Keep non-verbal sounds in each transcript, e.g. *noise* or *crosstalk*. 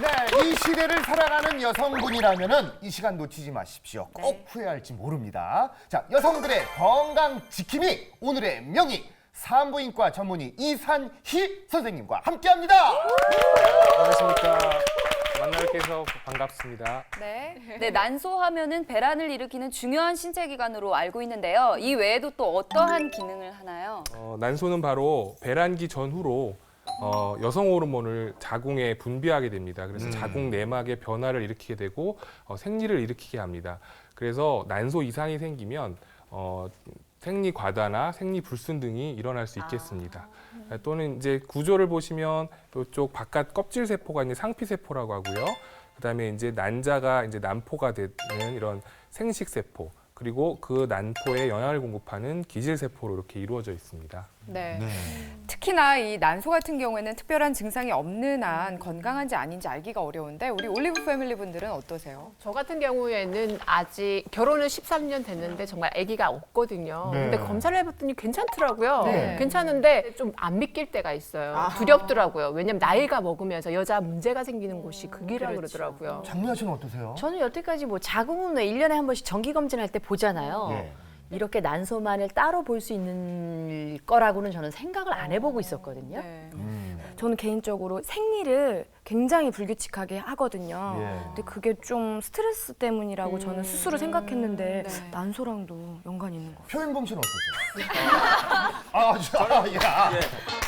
네, 이 시대를 살아가는 여성분이라면은 이 시간 놓치지 마십시오. 꼭 후회할지 모릅니다. 자, 여성들의 건강 지킴이 오늘의 명의 산부인과 전문의 이산희 선생님과 함께합니다. 안녕하십니까. 만나뵙게 해서 반갑습니다. 네. 네, 난소하면은 배란을 일으키는 중요한 신체 기관으로 알고 있는데요. 이 외에도 또 어떠한 기능을 하나요? 어, 난소는 바로 배란기 전후로 어, 여성 호르몬을 자궁에 분비하게 됩니다. 그래서 자궁 내막의 변화를 일으키게 되고 어, 생리를 일으키게 합니다. 그래서 난소 이상이 생기면 어, 생리 과다나 생리 불순 등이 일어날 수 있겠습니다. 또는 이제 구조를 보시면 이쪽 바깥 껍질 세포가 이제 상피 세포라고 하고요. 그다음에 이제 난자가 이제 난포가 되는 이런 생식 세포 그리고 그 난포에 영양을 공급하는 기질 세포로 이렇게 이루어져 있습니다. 네. 특히나 이 난소 같은 경우에는 특별한 증상이 없는 한 건강한지 아닌지 알기가 어려운데 우리 올리브 패밀리 분들은 어떠세요? 저 같은 경우에는 아직 결혼은 13년 됐는데 정말 아기가 없거든요. 네. 근데 검사를 해봤더니 괜찮더라고요. 네. 괜찮은데 좀 안 믿길 때가 있어요. 두렵더라고요. 왜냐면 나이가 먹으면서 여자 문제가 생기는 곳이 극이라 그렇죠. 그러더라고요. 장미아 씨는 어떠세요? 저는 여태까지 뭐 자궁은 왜 1년에 한 번씩 정기 검진할 때 보잖아요. 예. 이렇게 난소만을 따로 볼 수 있는 거라고는 저는 생각을 안 해보고 있었거든요. 네. 저는 개인적으로 생리를 굉장히 불규칙하게 하거든요. 예. 근데 그게 좀 스트레스 때문이라고 저는 스스로 생각했는데 네. 난소랑도 연관이 있는 것 같아요. 표현봉 씨는 어떠세요? *laughs* 아, 저, 아, 야.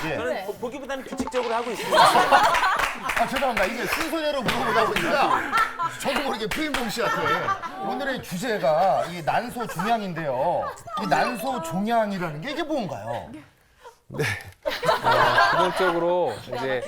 예. 저는 보- 보기보다는 규칙적으로 하고 있습니다. *laughs* 아, 죄송합니다. 이게 순서대로 물어보다 보니까 저도 모르게 표현봉 씨한테 오늘의 주제가 이 난소 종양인데요. 이 난소 종양이라는 게 이게 뭔가요? 어, 기본적으로 이제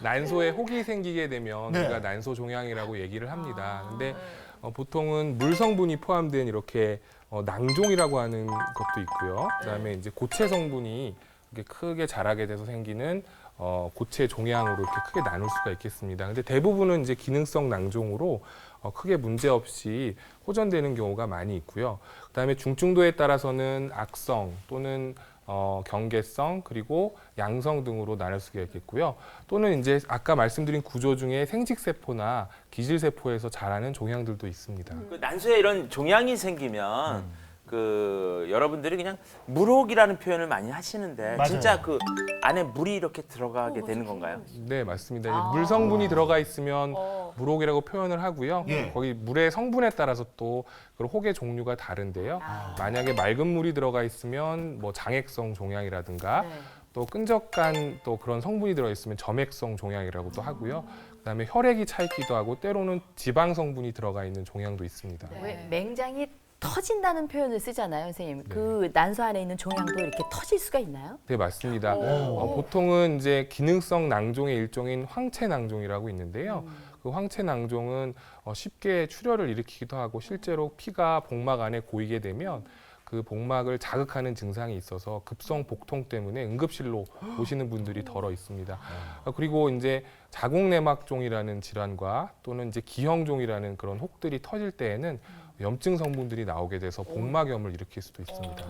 난소에 혹이 생기게 되면 네. 우리가 난소 종양이라고 얘기를 합니다. 근데 어, 보통은 물 성분이 포함된 이렇게 어, 낭종이라고 하는 것도 있고요. 그다음에 이제 고체 성분이 이렇게 크게 자라게 돼서 생기는 어, 고체 종양으로 이렇게 크게 나눌 수가 있겠습니다. 근데 대부분은 이제 기능성 낭종으로 어, 크게 문제 없이 호전되는 경우가 많이 있고요. 그다음에 중증도에 따라서는 악성 또는 어, 경계성 그리고 양성 등으로 나눌 수가 있겠고요. 또는 이제 아까 말씀드린 구조 중에 생식 세포나 기질 세포에서 자라는 종양들도 있습니다. 그 난소에 이런 종양이 생기면 그 여러분들이 그냥 물혹이라는 표현을 많이 하시는데 맞아요. 진짜 그 안에 물이 이렇게 들어가게 되는 건가요? 네, 맞습니다. 이제 물 성분이 들어가 있으면 물혹이라고 표현을 하고요. 예. 거기 물의 성분에 따라서 또 그런 혹의 종류가 다른데요. 만약에 맑은 물이 들어가 있으면 뭐 장액성 종양이라든가 네. 또 끈적한 또 그런 성분이 들어 있으면 점액성 종양이라고도 하고요. 그다음에 혈액이 차 있기도 하고 때로는 지방 성분이 들어가 있는 종양도 있습니다. 왜 맹장이 터진다는 표현을 쓰잖아요, 선생님. 네. 그 난소 안에 있는 종양도 이렇게 터질 수가 있나요? 네, 맞습니다. 어, 보통은 이제 기능성 낭종의 일종인 황체 낭종이라고 있는데요. 그 황체 낭종은 어, 쉽게 출혈을 일으키기도 하고 실제로 피가 복막 안에 고이게 되면 그 복막을 자극하는 증상이 있어서 급성 복통 때문에 응급실로 오시는 분들이 덜어 있습니다. 어, 그리고 이제 자궁내막종이라는 질환과 또는 이제 기형종이라는 그런 혹들이 터질 때에는 염증 성분들이 나오게 돼서 복막염을 일으킬 수도 있습니다.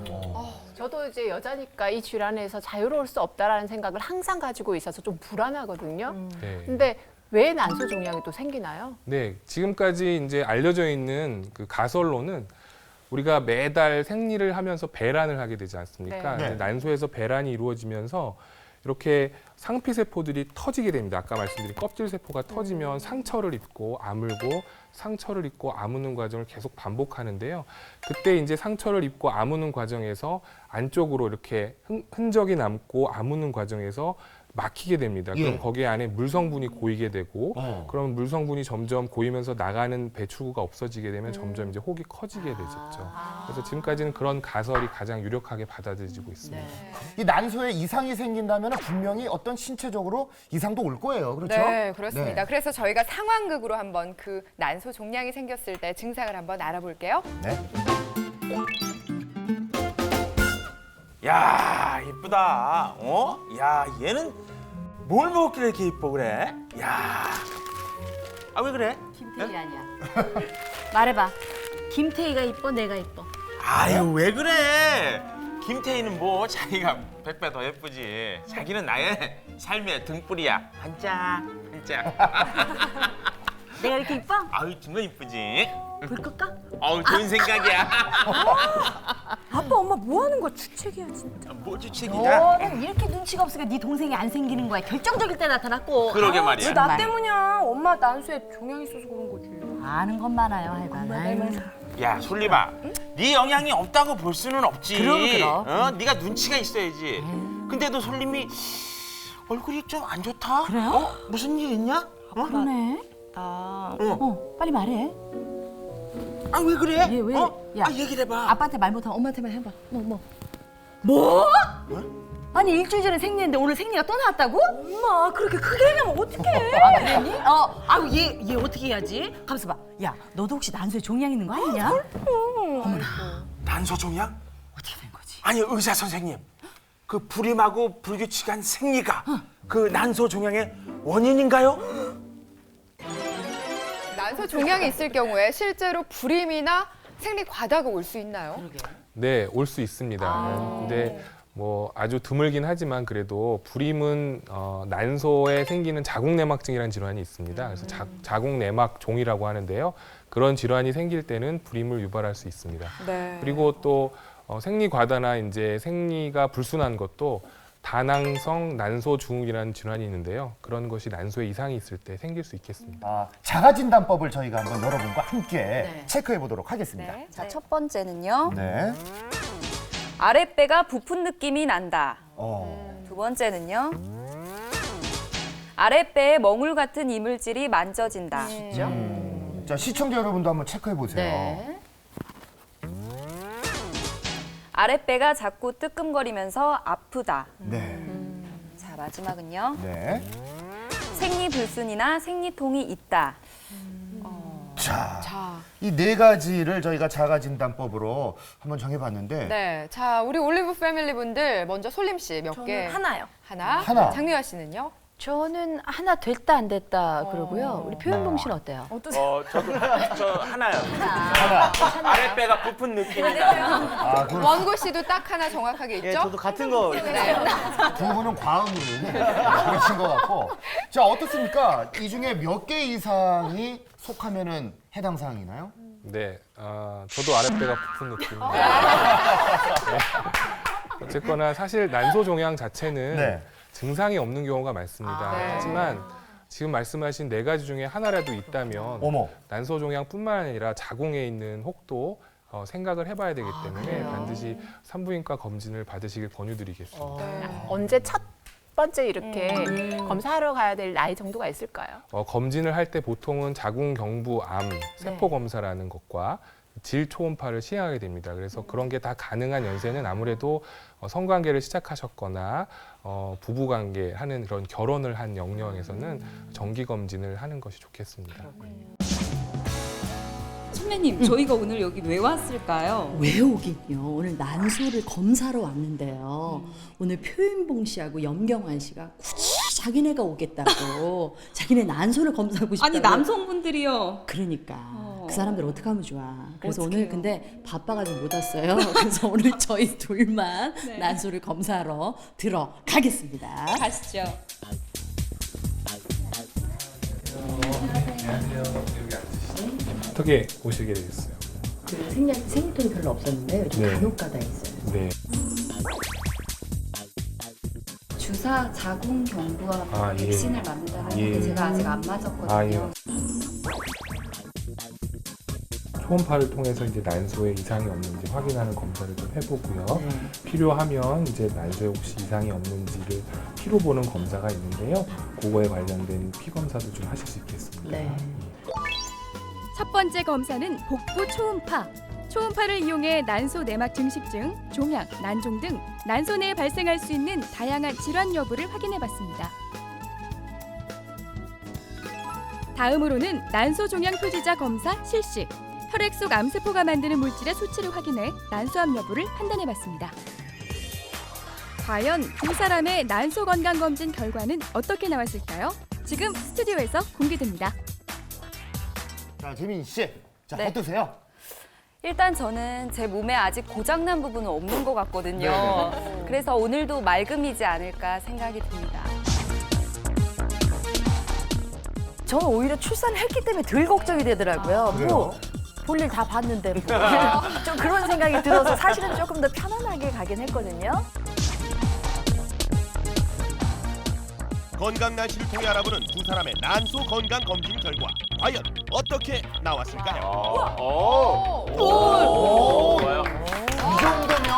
저도 이제 여자니까 이 질환에서 자유로울 수 없다라는 생각을 항상 가지고 있어서 좀 불안하거든요. 네. 근데 왜 난소 종양이 또 생기나요? 네, 지금까지 이제 알려져 있는 그 가설로는 우리가 매달 생리를 하면서 배란을 하게 되지 않습니까? 네. 난소에서 배란이 이루어지면서 이렇게 상피 세포들이 터지게 됩니다. 아까 말씀드린 껍질 세포가 터지면 상처를 입고 아물고 상처를 입고 아무는 과정을 계속 반복하는데요. 그때 이제 상처를 입고 아무는 과정에서 안쪽으로 이렇게 흔- 흔적이 남고 아무는 과정에서 막히게 됩니다. 예. 그럼 거기에 안에 물 성분이 고이게 되고 어. 그럼 물 성분이 점점 고이면서 나가는 배출구가 없어지게 되면 점점 이제 혹이 커지게 되죠. 그래서 지금까지는 그런 가설이 가장 유력하게 받아들여지고 있습니다. 이 난소에 이상이 생긴다면 분명히 어떤 신체적으로 이상도 올 거예요. 그렇죠? 네, 그렇습니다. 네. 그래서 저희가 상황극으로 한번 그 난소 종양이 생겼을 때 증상을 한번 알아볼게요. 네. 야 이쁘다. 어? 야 얘는 뭘 먹길래 이렇게 이뻐 그래? 야. 아 왜 그래? 김태희 아니야. *laughs* 말해봐. 김태희가 이뻐, 내가 이뻐. 아유 왜 그래? 김태희는 뭐 자기가 백배 더 예쁘지. 자기는 나의 삶의 등불이야. 반짝 진짜. *laughs* 내가 이렇게 이뻐? 아유 정말 이쁘지. 불 끌까? 어우 좋은 생각이야. *laughs* 아빠 엄마 뭐 하는 거야? 주책이야 진짜. 뭐 주책이야? 너는 이렇게 눈치가 없으니까 네 동생이 안 생기는 거야. 결정적일 때 나타났고. 그러게 말이야. 왜나 때문이야? 엄마 난수에 종양 있어서 그런 거지. 아는 것 많아요. 아유. 야 솔리바, 네 영향이 없다고 볼 수는 없지. 그럼, 그럼. 어, 네가 눈치가 있어야지. 근데도 솔림이 얼굴이 좀 안 좋다. 그래요? 어? 무슨 일 있냐? 어? 그러네. 나 어, 빨리 말해. 아 왜 그래? 얘 왜? 어? 야. 아 얘기를 해봐. 아빠한테 말 못하면 엄마한테만 해봐. 뭐, 뭐. 뭐? 아니 일주일 전에 생리했는데 오늘 생리가 또 나왔다고? 엄마 그렇게 크게 얘기하면 어떡해? *laughs* 아 그랬니? 어, 아우 얘, 얘 어떻게 해야지? 가만있어 봐. 야, 너도 혹시 난소에 종양 있는 거 아니냐? 난소 종양? 어떻게 된 거지? 아니 의사 선생님, 그 불임하고 불규칙한 생리가 그 난소 종양의 원인인가요? 난소 종양이 있을 경우에 실제로 불임이나 생리 과다가 올 수 있나요? 네, 올 수 있습니다. 근데 뭐 아주 드물긴 하지만 그래도 불임은 어, 난소에 생기는 자궁내막증이라는 질환이 있습니다. 그래서 자, 자궁내막 종이라고 하는데요. 그런 질환이 생길 때는 불임을 유발할 수 있습니다. 네. 그리고 또 어, 생리 과다나 이제 생리가 불순한 것도 다낭성 난소 증후군이라는 질환이 있는데요. 그런 것이 난소에 이상이 있을 때 생길 수 있겠습니다. 아, 자가진단법을 저희가 한번 여러분과 함께 네. 체크해 보도록 하겠습니다. 네. 자, 첫 번째는요. 네. 아랫배가 부푼 느낌이 난다. 어. 두 번째는요. 아랫배에 멍울 같은 이물질이 만져진다. 음. 자, 시청자 여러분도 한번 체크해 보세요. 네. 아랫배가 자꾸 뜨끔거리면서 아프다. 네. 자, 마지막은요. 네. 생리불순이나 생리통이 있다. 자, 자, 이 네 가지를 저희가 자가진단법으로 한번 정해봤는데 네. 자, 우리 올리브 패밀리 분들 먼저 솔림 씨 몇 개? 저는 하나요. 하나. 하나. 장미화 씨는요? 저는 하나 됐다 안 됐다 그러고요. 우리 표현봉 씨는 어때요? 어떠세요? 어 저도 *laughs* 저 하나요. 하나. 아랫배가 부푼 느낌이다. 아, 그 원고 씨도 딱 하나 정확하게 있죠? 예, 저도 같은 거. 네. 두 분은 과음으로 그러신 것 같고. 자, 어떻습니까? 이 중에 몇 개 이상이 속하면은 해당 사항이나요? 네, 어, 저도 아랫배가 부푼 느낌입니다. 네. 어쨌거나 사실 난소 종양 자체는 네. 증상이 없는 경우가 많습니다. 아, 네. 하지만 지금 말씀하신 네 가지 중에 하나라도 있다면 어머. 난소 종양뿐만 아니라 자궁에 있는 혹도 어, 생각을 해봐야 되기 때문에 반드시 산부인과 검진을 받으시길 권유드리겠습니다. 언제 첫 번째 이렇게 검사하러 가야 될 나이 정도가 있을까요? 어, 검진을 할 때 보통은 자궁 경부 암 세포 검사라는 것과 질 초음파를 시행하게 됩니다. 그래서 그런 게 다 가능한 연세는 아무래도 어, 성관계를 시작하셨거나 어, 부부 관계 하는 그런 결혼을 한 영역에서는 정기 검진을 하는 것이 좋겠습니다. 선배님, 저희가 오늘 여기 왜 왔을까요? 왜 오긴요? 오늘 난소를 검사로 왔는데요. 오늘 표인봉 씨하고 염경환 씨가 굳이 자기네가 오겠다고 자기네 난소를 검사하고 싶다고. 아니, 남성분들이요. 그러니까 그 사람들 어떻게 하면 좋아. 그래서 오늘 어떡해요? 근데 바빠가지고 못 왔어요. *laughs* 그래서 오늘 저희 둘만 난소를 검사하러 들어가겠습니다. 가시죠. 어떻게 오시게 되셨어요? 그 생리 생리통이 별로 없었는데 요즘 네. 간혹 가다 있어요. 네. 주사 자궁 경부와 아, 예. 백신을 맞는다는 예. 데 제가 아직 안 맞았거든요. 아, 예. 초음파를 통해서 이제 난소에 이상이 없는지 확인하는 검사를 좀 해보고요. 필요하면 이제 난소에 혹시 이상이 없는지를 피로 보는 검사가 있는데요. 그거에 관련된 피 검사도 좀 하실 수 있겠습니다. 네. 첫 번째 검사는 복부 초음파. 초음파를 이용해 난소 내막 증식증, 종양, 난종 등 난소 내에 발생할 수 있는 다양한 질환 여부를 확인해 봤습니다. 다음으로는 난소 종양 표지자 검사 실시. 혈액 속 암세포가 만드는 물질의 수치를 확인해 난소암 여부를 판단해 봤습니다. 과연 두 사람의 난소 건강 검진 결과는 어떻게 나왔을까요? 지금 스튜디오에서 공개됩니다. 자, 재민 씨. 자, 네. 어떠세요? 일단 저는 제 몸에 아직 고장난 부분은 없는 것 같거든요. 네네. 그래서 오늘도 맑음이지 않을까 생각이 듭니다. 저는 오히려 출산했기 때문에 덜 걱정이 되더라고요. 뭐 볼일 다 봤는데 뭐. *laughs* 좀 그런 생각이 들어서 사실은 조금 더 편안하게 가긴 했거든요. 건강 난시를 통해 알아보는 두 사람의 난소 건강 검진 결과 과연 어떻게 나왔을까요? 이 정도면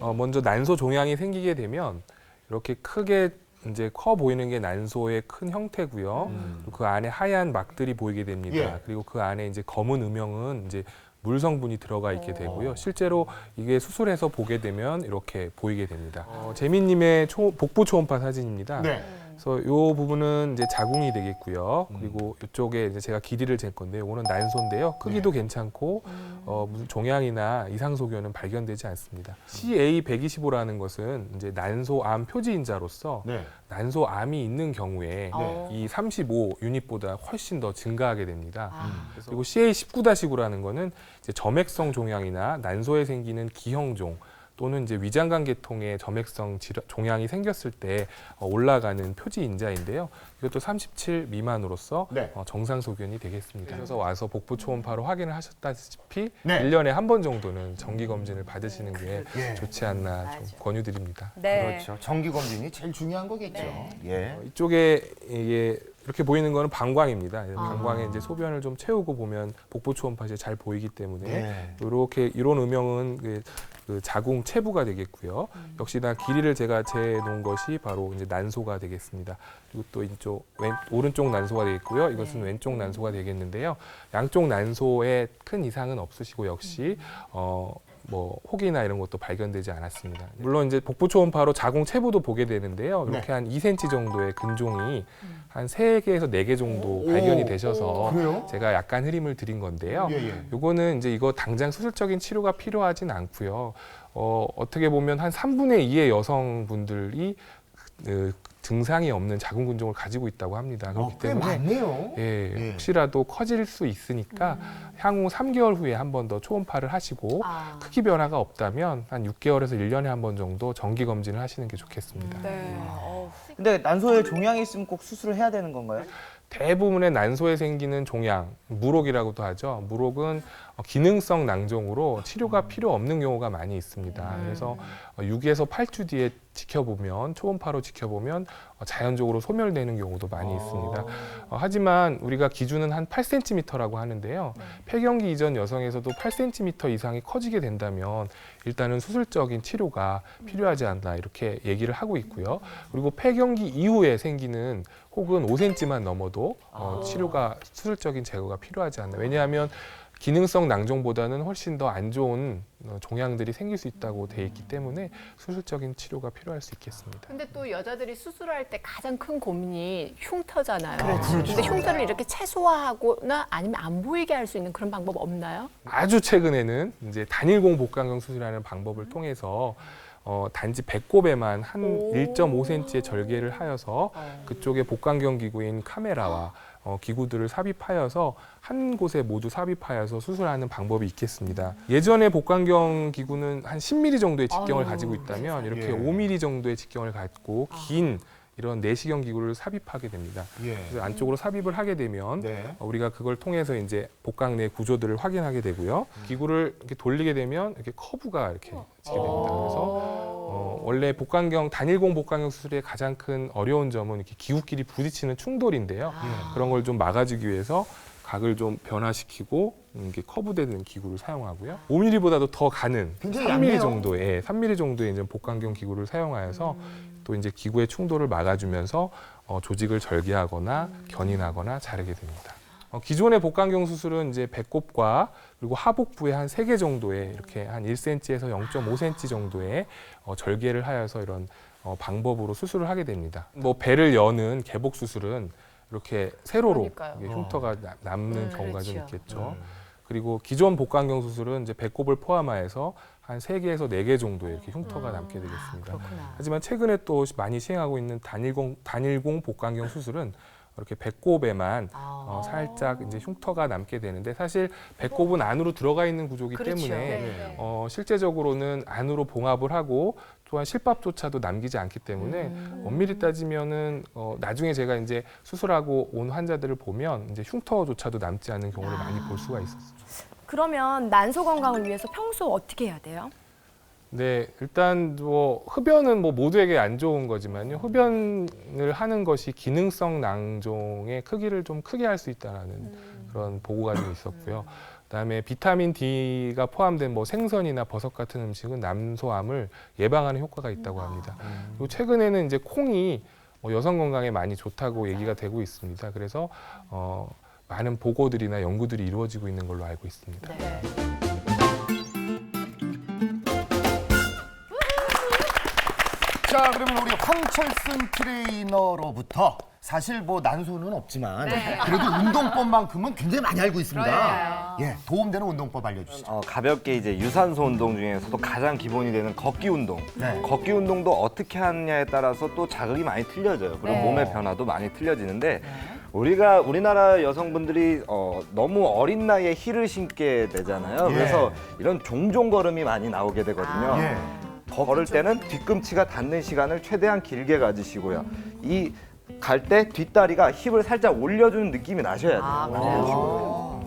어, 먼저 난소 종양이 생기게 되면 이렇게 크게 이제 커 보이는 게 난소의 큰 형태고요. 그리고 그 안에 하얀 막들이 보이게 됩니다. 예. 그리고 그 안에 이제 검은 음영은 이제 물 성분이 들어가 있게 되고요. 실제로 이게 수술해서 보게 되면 이렇게 보이게 됩니다. 어, 재민님의 초- 복부 초음파 사진입니다. 네. 그래서 이 부분은 이제 자궁이 되겠고요. 그리고 이쪽에 이제 제가 길이를 잴 건데요. 이거는 난소인데요. 크기도 괜찮고 어, 무슨 종양이나 이상 소견은 발견되지 않습니다. CA125라는 것은 이제 난소암 표지인자로서 네. 난소암이 있는 경우에 네. 이 35 유닛보다 훨씬 더 증가하게 됩니다. 그리고 CA19-9라는 거는 이제 점액성 종양이나 난소에 생기는 기형종 또는 이제 위장관 계통의 점액성 질환- 종양이 생겼을 때 어, 올라가는 표지 인자인데요. 이것도 37 미만으로서 네. 어, 정상 소견이 되겠습니다. 그래서 와서 복부 초음파로 확인을 하셨다시피 네. 일 1년에 한 번 정도는 정기 검진을 받으시는 게 예. 좋지 않나 좀 권유드립니다. 네. 그렇죠. 정기 검진이 제일 중요한 거겠죠. 예. 어, 이쪽에 이게 이렇게 보이는 거는 방광입니다. 방광에 이제 소변을 좀 채우고 보면 복부 초음파에 잘 보이기 때문에 네. 이렇게 이런 음영은 그, 그 자궁 체부가 되겠고요. 역시나 길이를 제가 재놓은 것이 바로 이제 난소가 되겠습니다. 그리고 또 이쪽 왼, 오른쪽 난소가 되겠고요. 이것은 왼쪽 난소가 되겠는데요. 양쪽 난소에 큰 이상은 없으시고 역시 어. 뭐 혹이나 이런 것도 발견되지 않았습니다. 물론 이제 복부 초음파로 자궁 체부도 보게 되는데요. 이렇게 네. 한 2cm 정도의 근종이 한 3개에서 4개 정도 오. 발견이 되셔서 그래요? 제가 약간 흐림을 드린 건데요. 예, 예. 요거는 이제 이거 당장 수술적인 치료가 필요하진 않고요. 어, 어떻게 보면 한 3분의 2의 여성분들이 그 증상이 없는 자궁 근종을 가지고 있다고 합니다. 그렇기 어, 꽤 때문에 많네요. 예, 예. 혹시라도 커질 수 있으니까 향후 3개월 후에 한 번 더 초음파를 하시고 아. 크기 변화가 없다면 한 6개월에서 1년에 한 번 정도 정기 검진을 하시는 게 좋겠습니다. 네. 어, 근데 난소에 종양이 있으면 꼭 수술을 해야 되는 건가요? 대부분의 난소에 생기는 종양, 무록이라고도 하죠. 무록은 어, 기능성 낭종으로 치료가 필요 없는 경우가 많이 있습니다. 그래서 어, 6에서 8주 뒤에 지켜보면 초음파로 지켜보면 어, 자연적으로 소멸되는 경우도 많이 있습니다. 어, 하지만 우리가 기준은 한 8cm라고 하는데요. 폐경기 이전 여성에서도 8cm 이상이 커지게 된다면 일단은 수술적인 치료가 필요하지 않나 이렇게 얘기를 하고 있고요. 그리고 폐경기 이후에 생기는 혹은 5cm만 넘어도 어, 치료가 수술적인 제거가 필요하지 않나. 왜냐하면 기능성 낭종보다는 훨씬 더 안 좋은 어, 종양들이 생길 수 있다고 돼 있기 때문에 수술적인 치료가 필요할 수 있겠습니다. 근데 또 여자들이 수술할 때 가장 큰 고민이 흉터잖아요. 그렇죠. 근데 흉터를 이렇게 최소화하거나 아니면 안 보이게 할 수 있는 그런 방법 없나요? 아주 최근에는 이제 단일공 복강경 수술하는 방법을 통해서 어, 단지 배꼽에만 한 1.5cm의 절개를 하여서 그쪽에 복강경 기구인 카메라와 어, 기구들을 삽입하여서 한 곳에 모두 삽입하여서 수술하는 방법이 있겠습니다. 예전에 복강경 기구는 한 10mm 정도의 직경을 가지고 있다면 이렇게 예. 5mm 정도의 직경을 갖고 긴 이런 내시경 기구를 삽입하게 됩니다. 예. 그래서 안쪽으로 삽입을 하게 되면 네. 어, 우리가 그걸 통해서 이제 복강 내 구조들을 확인하게 되고요. 기구를 이렇게 돌리게 되면 이렇게 커브가 이렇게 지게 됩니다. 그래서 어, 원래 복강경 단일공 복강경 수술의 가장 큰 어려운 점은 이렇게 기구끼리 부딪히는 충돌인데요. 그런 걸 좀 막아주기 위해서 각을 좀 변화시키고 음, 이렇게 커브되는 기구를 사용하고요. 5mm보다도 더 가는 굉장히 3mm 얇네요. 정도의 예, 3mm 정도의 이제 복강경 기구를 사용하여서 또 이제 기구의 충돌을 막아주면서 어, 조직을 절개하거나 견인하거나 자르게 됩니다. 어, 기존의 복강경 수술은 이제 배꼽과 그리고 하복부에 한 세 개 정도의 이렇게 한 1cm에서 0.5cm 정도의 어, 절개를 하여서 이런 어, 방법으로 수술을 하게 됩니다. 뭐 배를 여는 개복 수술은 이렇게 세로로 그러니까요. 이게 흉터가 나- 남는 음, 경우가 좀 그렇죠. 있겠죠. 그리고 기존 복강경 수술은 이제 배꼽을 포함하여서 한 세개에서네 개 정도의 이렇게 흉터가 남게 되겠습니다. 하지만 최근에 또 많이 시행하고 있는 단일공 단일공 복강경 수술은 이렇게 배꼽에만 어, 살짝 이제 흉터가 남게 되는데 사실 배꼽은 안으로 들어가 있는 구조기 그렇죠. 때문에 네. 어, 실제적으로는 안으로 봉합을 하고 또한 실밥조차도 남기지 않기 때문에 엄밀히 따지면은 어, 나중에 제가 이제 수술하고 온 환자들을 보면 이제 흉터조차도 남지 않는 경우를 많이 볼 수가 있었어요. 그러면 난소 건강을 위해서 평소 어떻게 해야 돼요? 네, 일단 뭐 흡연은 뭐 모두에게 안 좋은 거지만요. 흡연을 하는 것이 기능성 낭종의 크기를 좀 크게 할 수 있다라는 그런 보고가 좀 있었고요. 그다음에 비타민 D가 포함된 뭐 생선이나 버섯 같은 음식은 남소암을 예방하는 효과가 있다고 합니다. 그리고 최근에는 이제 콩이 뭐 여성 건강에 많이 좋다고 얘기가 되고 있습니다. 그래서 어, 많은 보고들이나 연구들이 이루어지고 있는 걸로 알고 있습니다. 자, 그러면 우리 황철순 트레이너로부터 사실 뭐 난소는 없지만 그래도 운동법만큼은 굉장히 많이 알고 있습니다. 예, 도움되는 운동법 알려주시죠. 어, 가볍게 이제 유산소 운동 중에서도 가장 기본이 되는 걷기 운동. 네. 걷기 운동도 어떻게 하느냐에 따라서 또 자극이 많이 틀려져요. 그리고 네. 몸의 변화도 많이 틀려지는데 우리가 우리나라 여성분들이 어, 너무 어린 나이에 힐을 신게 되잖아요. 예. 그래서 이런 종종 걸음이 많이 나오게 되거든요. 예. 걸을 때는 뒤꿈치가 닿는 시간을 최대한 길게 가지시고요. 이 갈 때 뒷다리가 힙을 살짝 올려주는 느낌이 나셔야 돼요.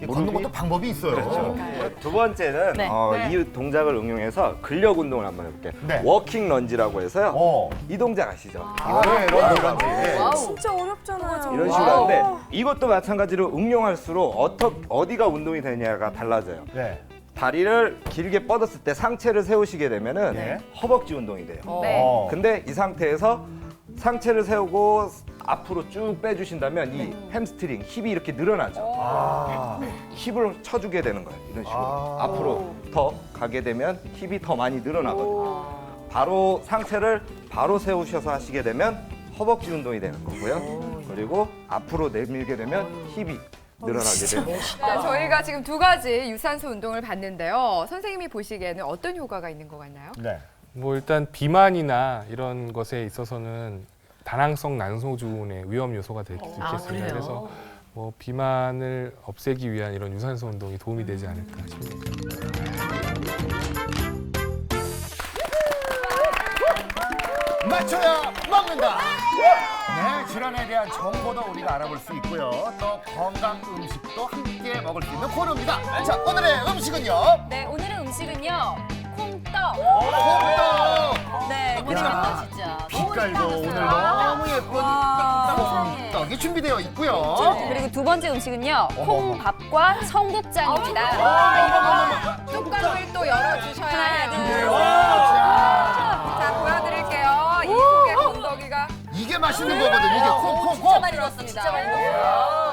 이 걷는 것도 방법이 있어요. 그렇죠. 두 번째는 네. 어, 이 동작을 응용해서 근력 운동을 한번 해볼게요. 네. 워킹 런지라고 해서요. 어. 이 동작 아시죠? 네, 이런 이런지. 진짜 어렵잖아요. 이런 식으로 하는데 이것도 마찬가지로 응용할수록 어떠, 어디가 운동이 되냐가 달라져요. 네. 다리를 길게 뻗었을 때 상체를 세우시게 되면은 네. 허벅지 운동이 돼요. 어. 근데 이 상태에서 상체를 세우고 앞으로 쭉 빼주신다면 이 햄스트링, 힙이 이렇게 늘어나죠. 아. 힙을 쳐주게 되는 거예요. 이런 식으로. 아. 앞으로 더 가게 되면 힙이 더 많이 늘어나거든요. 바로 상체를 바로 세우셔서 하시게 되면 허벅지 운동이 되는 거고요. 그리고 앞으로 내밀게 되면 힙이 늘어나게 되고. 자, 저희가 지금 두 가지 유산소 운동을 봤는데요. 선생님이 보시기에는 어떤 효과가 있는 것 같나요? 네. 뭐 일단 비만이나 이런 것에 있어서는 다낭성 난소주의 위험 요소가 될수 있겠습니다. 그래서 뭐 비만을 없애기 위한 이런 유산소 운동이 도움이 되지 않을까 싶습니다. 맞춰야 먹는다. 네, 질환에 대한 정보도 우리가 알아볼 수 있고요. 또 건강 음식도 함께 먹을 수 있는 코너입니다. 자, 오늘의 음식은요. 네, 오늘의 음식은요. 콩떡. 콩떡. 네, 너무 재밌다 진짜. 빛깔도 오늘 너무 예쁜 콩떡이 준비되어 있고요. 그리고 두 번째 음식은요. 콩밥과 청국장입니다. 아, 뚜껑을 또 열어주셔야 하나, 둘, 해요. 자, 맛있는 거거든. 이게 콩콩콩. 진짜 많이 넣었습니다. 진짜 많이 넣었어요.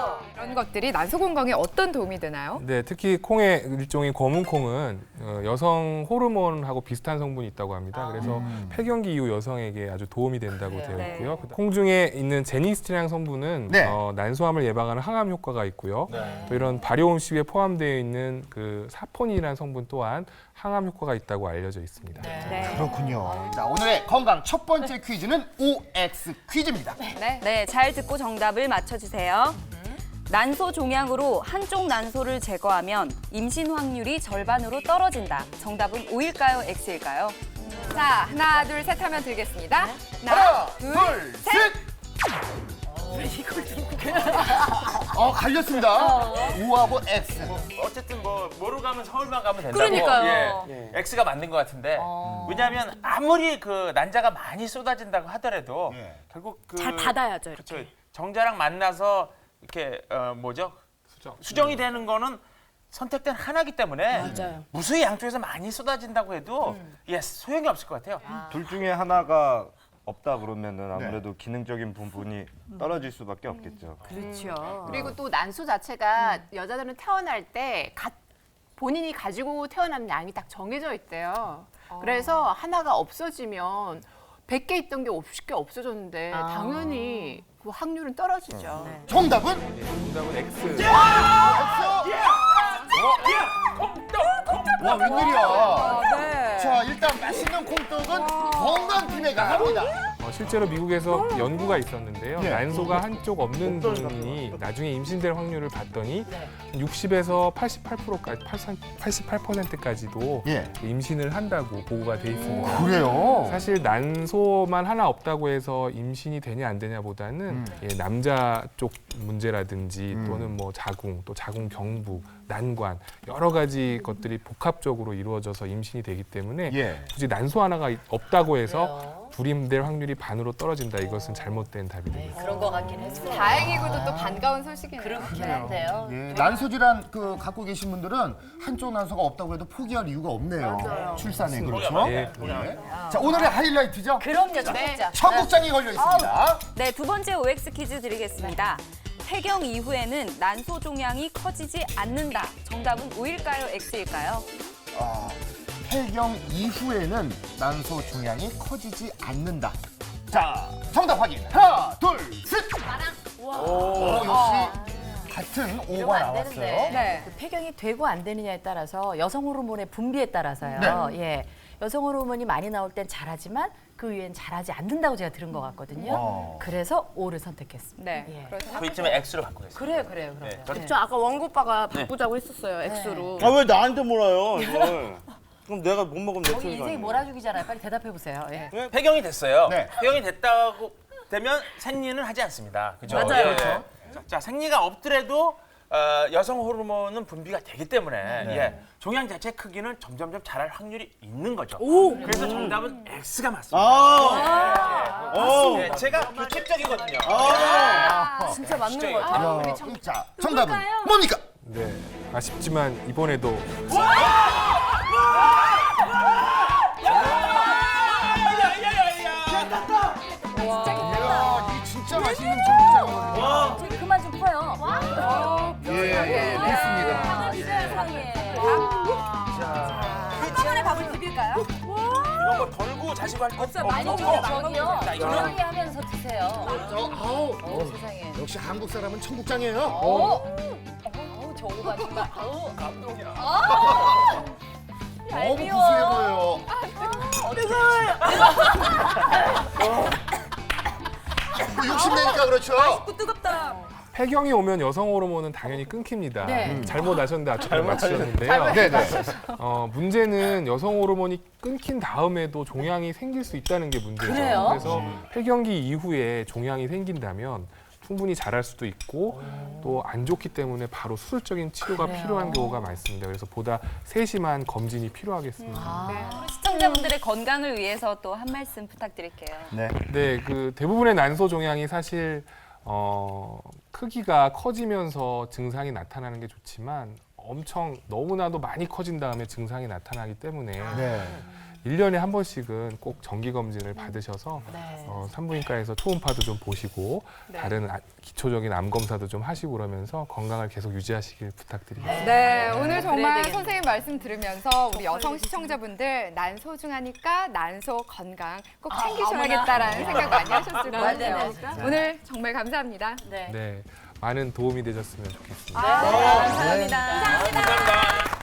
이런 것들이 난소 건강에 어떤 도움이 되나요? 네, 특히 콩의 일종인 검은 콩은 어, 여성 호르몬하고 비슷한 성분이 있다고 합니다. 그래서 폐경기 이후 여성에게 아주 도움이 된다고 되어 네. 있고요. 그다음 콩 중에 있는 제니스틴이라는 성분은 네. 어, 난소암을 예방하는 항암 효과가 있고요. 또 이런 발효 음식에 포함되어 있는 그 사포닌이라는 성분 또한 항암 효과가 있다고 알려져 있습니다. 네. 그렇군요. 자, 오늘의 건강 첫 번째 퀴즈는 OX 퀴즈입니다. 네, 잘 듣고 정답을 맞춰주세요. 난소 종양으로 한쪽 난소를 제거하면 임신 확률이 절반으로 떨어진다. 정답은 O일까요, X일까요? 자, 하나, 둘, 셋 하면 들겠습니다. 하나, 둘, 셋. 어, 갈렸습니다. O하고 X. 어쨌든 뭐 뭐로 가면 서울만 가면 된다고. 그러니까요. 예. X가 맞는 것 같은데. 왜냐하면 아무리 그 난자가 많이 쏟아진다고 하더라도 예. 결국 그 잘 받아야죠. 이렇게. 그렇죠. 정자랑 만나서 이렇게 어 뭐죠? 수정. 수정이 되는 거는 선택된 하나이기 때문에 맞아요. 무수히 양쪽에서 많이 쏟아진다고 해도 예 소용이 없을 것 같아요. 둘 중에 하나가 없다 그러면은 아무래도 기능적인 부분이 떨어질 수밖에 없겠죠. 그렇죠. 그리고 또 난소 자체가 여자들은 태어날 때 가- 본인이 가지고 태어나는 양이 딱 정해져 있대요. 그래서 하나가 없어지면 100개 있던 게 50개 없어졌는데 당연히 그 확률은 떨어지죠. 정답은? 정답은 X. 와! 웬일이야. 네. 자 일단 맛있는 콩떡은 건강팀에 가갑니다. 어, 실제로 미국에서 연구가 있었는데요. 예. 난소가 한쪽 없는 분이 나중에 임신될 확률을 봤더니 60에서 88%까지 88%까지도 예. 임신을 한다고 보고가 돼 있습니다. 그래요? 사실 난소만 하나 없다고 해서 임신이 되냐 안 되냐보다는 음. 예, 남자 쪽 문제라든지 음. 또는 뭐 자궁, 또 자궁 경부, 난관 여러 가지 것들이 복합적으로 이루어져서 임신이 되기 때문에 예. 굳이 난소 하나가 없다고 해서 불임될 확률이 반으로 떨어진다 이것은 잘못된 답이 됩니다. 그런 거 같긴 했어요. 다행이고도 또 반가운 소식이네요. 그렇긴 한데요. 예, 난소 질환 그 갖고 계신 분들은 한쪽 난소가 없다고 해도 포기할 이유가 없네요. 출산에 그렇죠. 예. 예. 자 오늘의 하이라이트죠. 그럼요, 청국장. 청국장이 걸려 있습니다. 네, 두 번째 OX 퀴즈 드리겠습니다. 폐경 이후에는 난소 종양이 커지지 않는다. 정답은 O일까요, X일까요? 아, 폐경 이후에는 난소 종양이 커지지 않는다. 자, 정답 확인. 하나, 둘, 셋. 오, 역시 같은 오가 이러면 안 나왔어요. 되는데. 네. 그 폐경이 되고 안 되느냐에 따라서 여성 호르몬의 분비에 따라서요. 네. 예. 여성 호르몬이 많이 나올 땐 잘하지만 그 위엔 잘하지 않는다고 제가 들은 것 같거든요. 어. 그래서 O를 선택했습니다. 네. 예. 그래서 그 이쯤에 X로 바꾸겠습니다. 그래요, 그래요, 그래요. 네, 저는- 저 아까 원고 오빠가 바꾸자고 했었어요. X로. 아 왜 나한테 몰아요 *laughs* 이걸? 그럼 내가 못 먹으면 내 거기 책임 인생이 몰아주기잖아요. 빨리 대답해 보세요. 예. 폐경이 됐어요. 네. 폐경이 됐다고 되면 생리는 하지 않습니다. 그죠? 맞아요. 예, 예. 자, 자, 생리가 없더라도 어, 여성 호르몬은 분비가 되기 때문에 예, 종양 자체 크기는 점점점 자랄 확률이 있는 거죠. 그래서 정답은 X가 맞습니다. 예, 예, 제가 규칙적이거든요. 진짜 맞는 진짜 거 같아요. 야, 자, 정답은 뭡니까? 네. 아쉽지만 이번에도 이 이런 거 덜고 자시고 할거 없어. 아니, 없어. 저기요. 조용히 하면서 드세요. 어, 아우, 어, 세상에. 역시 한국 사람은 청국장이에요. 어? 어우, 저거 정말. *laughs* 아우. *laughs* 너무 구수해 보여요. 뭐 욕심 내니까 그렇죠. 뜨겁다. 폐경이 오면 여성 호르몬은 당연히 끊깁니다. 네. 음, 잘못 아셨는데 아까 맞추셨는데요. 네, 네. 어, 문제는 여성 호르몬이 끊긴 다음에도 종양이 생길 수 있다는 게 문제죠. 그래요? 래서 폐경기 이후에 종양이 생긴다면 충분히 자랄 수도 있고 또 안 좋기 때문에 바로 수술적인 치료가 그래요. 필요한 경우가 많습니다. 그래서 보다 세심한 검진이 필요하겠습니다. 아. 시청자분들의 건강을 위해서 또 한 말씀 부탁드릴게요. 네. 네, 그 대부분의 난소 종양이 사실 어, 크기가 커지면서 증상이 나타나는 게 좋지만 엄청 너무나도 많이 커진 다음에 증상이 나타나기 때문에 네. 일년에 한 번씩은 꼭 정기 검진을 받으셔서 네. 어, 산부인과에서 초음파도 좀 보시고 다른 아- 기초적인 암 검사도 좀 하시고 그러면서 건강을 계속 유지하시길 부탁드립니다. 네, 오늘 정말 되겠네요. 선생님 말씀 들으면서 우리 여성 시청자분들 난 소중하니까 난소 건강 꼭 챙기셔야겠다라는 생각 많이 하셨을 것 같아요. 네네. 오늘 정말 감사합니다. 네. 네, 많은 도움이 되셨으면 좋겠습니다. 감사합니다. 감사합니다.